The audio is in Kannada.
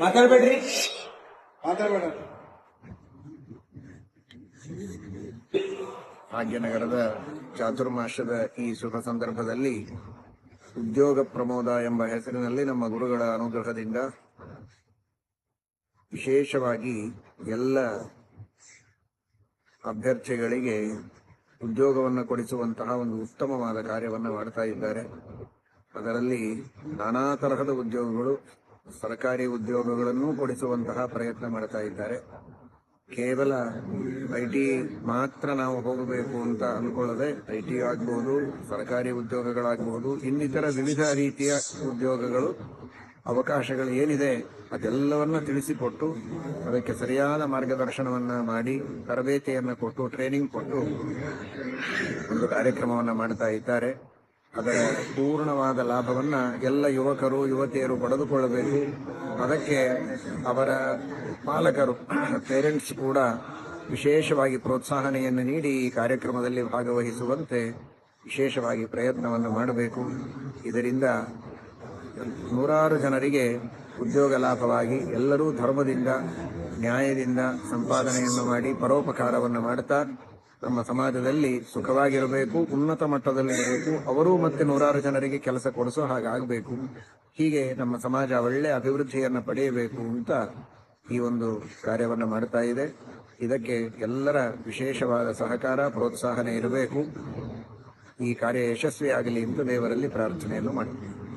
ಮಾತಾಡ್ಬೇಡ್ರಿ. ಮಾತಾಡ್ಬೇಡ. ಭಾಗ್ಯನಗರದ ಚಾತುರ್ಮಾಸದ ಈ ಶುಭ ಸಂದರ್ಭದಲ್ಲಿ ಉದ್ಯೋಗ ಪ್ರಮೋದ ಎಂಬ ಹೆಸರಿನಲ್ಲಿ ನಮ್ಮ ಗುರುಗಳ ಅನುಗ್ರಹದಿಂದ ವಿಶೇಷವಾಗಿ ಎಲ್ಲ ಅಭ್ಯರ್ಥಿಗಳಿಗೆ ಉದ್ಯೋಗವನ್ನು ಕೊಡಿಸುವಂತಹ ಒಂದು ಉತ್ತಮವಾದ ಕಾರ್ಯವನ್ನು ಮಾಡ್ತಾ ಇದ್ದಾರೆ. ಅದರಲ್ಲಿ ನಾನಾ ತರಹದ ಉದ್ಯೋಗಗಳು ಸರ್ಕಾರಿ ಉದ್ಯೋಗಗಳನ್ನು ಕೊಡಿಸುವಂತಹ ಪ್ರಯತ್ನ ಮಾಡ್ತಾ ಇದ್ದಾರೆ. ಕೇವಲ ಐ ಟಿ ಮಾತ್ರ ನಾವು ಹೋಗಬೇಕು ಅಂತ ಅಂದ್ಕೊಳ್ಳದೆ ಐ ಟಿ ಆಗ್ಬಹುದು ಸರ್ಕಾರಿ ಉದ್ಯೋಗಗಳಾಗಬಹುದು ಇನ್ನಿತರ ವಿವಿಧ ರೀತಿಯ ಉದ್ಯೋಗಗಳು, ಅವಕಾಶಗಳು ಏನಿದೆ ಅದೆಲ್ಲವನ್ನ ತಿಳಿಸಿಕೊಟ್ಟು ಅದಕ್ಕೆ ಸರಿಯಾದ ಮಾರ್ಗದರ್ಶನವನ್ನ ಮಾಡಿ, ತರಬೇತಿಯನ್ನು ಕೊಟ್ಟು ಟ್ರೈನಿಂಗ್ ಕೊಟ್ಟು ಒಂದು ಕಾರ್ಯಕ್ರಮವನ್ನು ಮಾಡ್ತಾ ಇದ್ದಾರೆ. ಅದರ ಪೂರ್ಣವಾದ ಲಾಭವನ್ನು ಎಲ್ಲ ಯುವಕರು, ಯುವತಿಯರು ಪಡೆದುಕೊಳ್ಳಬೇಕು. ಅದಕ್ಕೆ ಅವರ ಪಾಲಕರು, ಪೇರೆಂಟ್ಸ್ ಕೂಡ ವಿಶೇಷವಾಗಿ ಪ್ರೋತ್ಸಾಹನೆಯನ್ನು ನೀಡಿ ಈ ಕಾರ್ಯಕ್ರಮದಲ್ಲಿ ಭಾಗವಹಿಸುವಂತೆ ವಿಶೇಷವಾಗಿ ಪ್ರಯತ್ನವನ್ನು ಮಾಡಬೇಕು. ಇದರಿಂದ ನೂರಾರು ಜನರಿಗೆ ಉದ್ಯೋಗ ಲಾಭವಾಗಿ ಎಲ್ಲರೂ ಧರ್ಮದಿಂದ, ನ್ಯಾಯದಿಂದ ಸಂಪಾದನೆಯನ್ನು ಮಾಡಿ, ಪರೋಪಕಾರವನ್ನು ಮಾಡುತ್ತಾ ನಮ್ಮ ಸಮಾಜದಲ್ಲಿ ಸುಖವಾಗಿರಬೇಕು, ಉನ್ನತ ಮಟ್ಟದಲ್ಲಿ ಇರಬೇಕು. ಅವರೂ ಮತ್ತೆ ನೂರಾರು ಜನರಿಗೆ ಕೆಲಸ ಕೊಡಿಸೋ ಹಾಗಾಗಬೇಕು. ಹೀಗೆ ನಮ್ಮ ಸಮಾಜ ಒಳ್ಳೆ ಅಭಿವೃದ್ಧಿಯನ್ನು ಪಡೆಯಬೇಕು ಅಂತ ಈ ಒಂದು ಕಾರ್ಯವನ್ನು ಮಾಡ್ತಾ ಇದೆ. ಇದಕ್ಕೆ ಎಲ್ಲರ ವಿಶೇಷವಾದ ಸಹಕಾರ, ಪ್ರೋತ್ಸಾಹನೆ ಇರಬೇಕು. ಈ ಕಾರ್ಯ ಯಶಸ್ವಿಯಾಗಲಿ ಎಂದು ದೇವರಲ್ಲಿ ಪ್ರಾರ್ಥನೆಯನ್ನು ಮಾಡ್ತೀನಿ